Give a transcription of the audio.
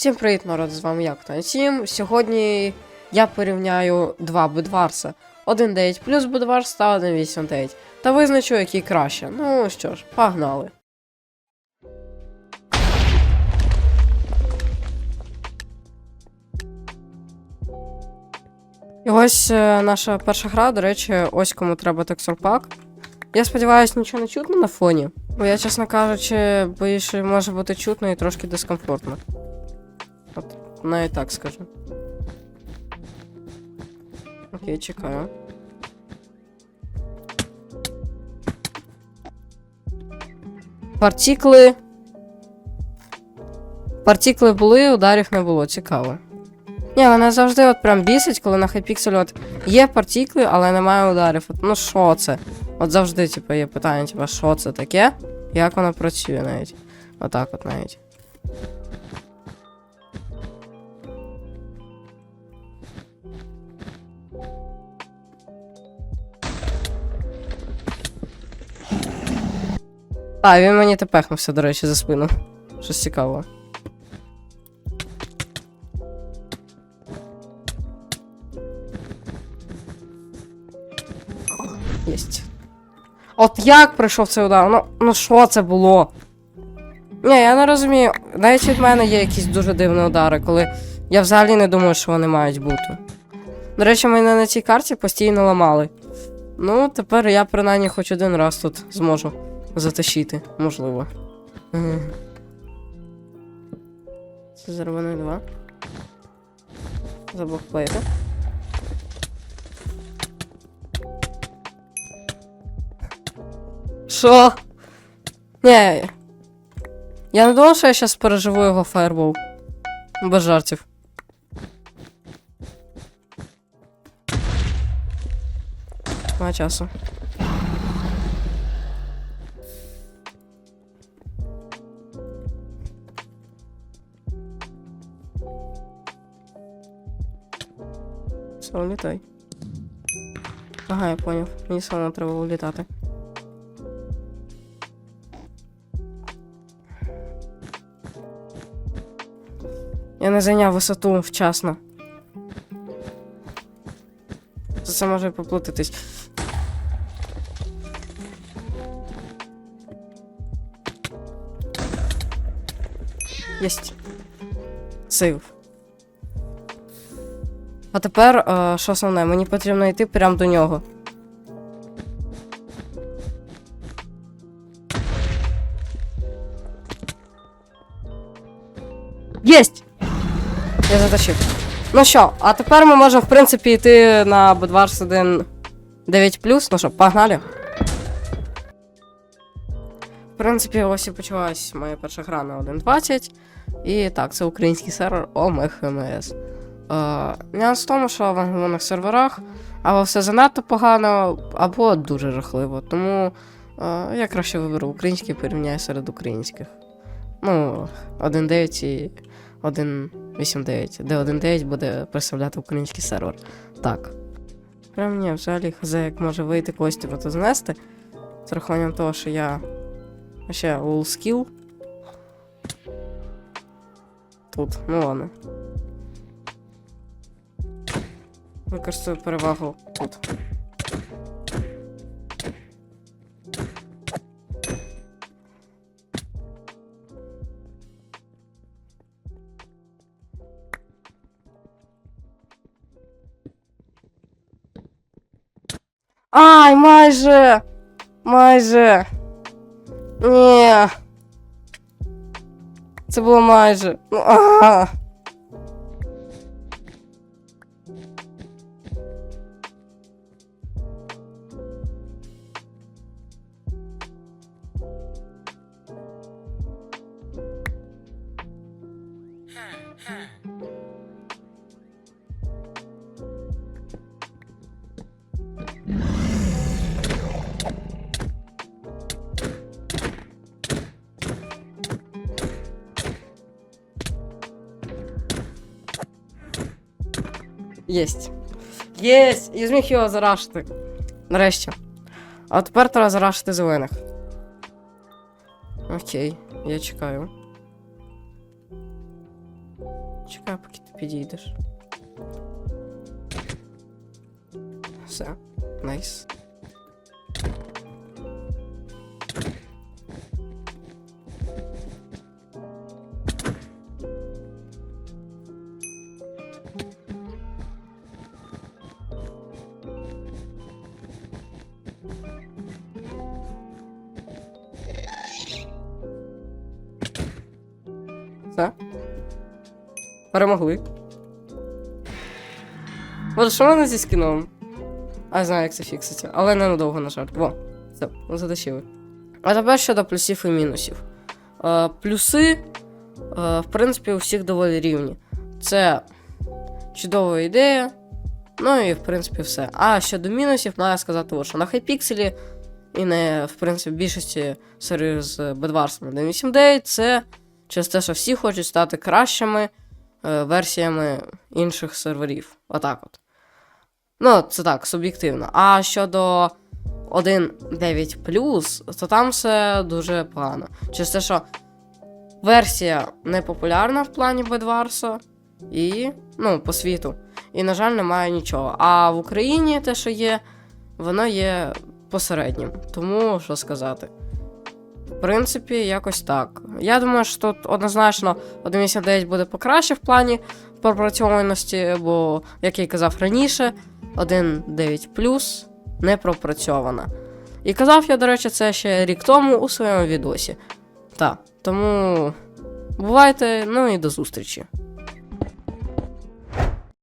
Всім привіт, народ, з вами я, Ктан Сьогодні я порівняю два Будварса. 1.9 плюс Будварс та 1.8.9. Та визначу, який краще. Ну що ж, погнали. І ось е, наша перша гра, до речі, ось кому треба текстурпак. Я сподіваюся, нічого не чутно на фоні. Бо я, чесно кажучи, боюсь, що може бути чутно і трошки дискомфортно. Навіть так скажу. Окей, чекаю. Партікли. Партікли були, ударів не було, цікаво. Ні, мене завжди от прям бісить, коли на хайпікселі от є партікли, але немає ударів. От, ну що це? От завжди, типу, є питання, типу, що це таке? Як воно працює навіть? Отак от навіть. А, він мені тепехнувся, до речі, за спину. Щось цікавого. Єсть. От як прийшов цей удар? Ну, ну що це було? Ні, я не розумію. Навіть від мене є якісь дуже дивні удари, коли я взагалі не думаю, що вони мають бути. До речі, мене на цій карті постійно ламали. Ну, тепер я принаймні хоч один раз тут зможу затащити, можливо. Це зроблений два. Заблокплейти. Що? Ні. Я не думав, що я зараз переживу його фаербол. Без жартів. Нема часу. Все, улітай. Ага, я поняв. Мені самому треба улітати. Я не зайняв висоту вчасно. За Це може поплутатись. Єсть. Сейв. А тепер, е, що основне, мені потрібно йти прямо до нього. Єсть! Я затащив. Ну що, а тепер ми можемо, в принципі, йти на Budwars 1 9 Ну що, погнали. В принципі, ось і почалась моя перша гра на 1.20. І так, це український сервер ОМЕХ ХМС. Е, Нюанс в тому, що в англомовних серверах або все занадто погано, або дуже жахливо. Тому е, я краще виберу український і порівняю серед українських. Ну, 1.9 і 1.8.9, де 1.9 буде представляти український сервер. Так. Прям ні, взагалі хз, як може вийти когось типу то знести. З рахуванням того, що я ще skill. Тут, ну ладно. Використаю перевагу тут. Ай, майже! Майже! Ні. Це було майже. Ну, ага. Єсть. Єсть! І зміг його зарашити. Нарешті. А тепер треба зарашити зелених. Окей, я чекаю. de caput pedidos. Tá, nice. Перемогли. От що в мене зі скіном? А знаю, як це фікситься, але ненадовго, на жаль. Во, все, затащили. А тепер щодо плюсів і мінусів. Е, плюси, е, в принципі, у всіх доволі рівні. Це чудова ідея. Ну і в принципі все. А щодо мінусів, маю сказати, що на хайпікселі і не, в принципі, більшості серверів з бедварсом 1.8D це через те, що всі хочуть стати кращими версіями інших серверів. Отак от. Ну, це так, суб'єктивно. А щодо 1.9, то там все дуже погано. Через те, що версія не популярна в плані Бедварса і, ну, по світу. І, на жаль, немає нічого. А в Україні те, що є, воно є посереднім. Тому що сказати. В принципі, якось так. Я думаю, що тут однозначно 1.89 буде покраще в плані пропрацьованості, бо, як я казав раніше, 1.9 не пропрацьована. І казав я, до речі, це ще рік тому у своєму відосі. Так, тому бувайте, ну і до зустрічі.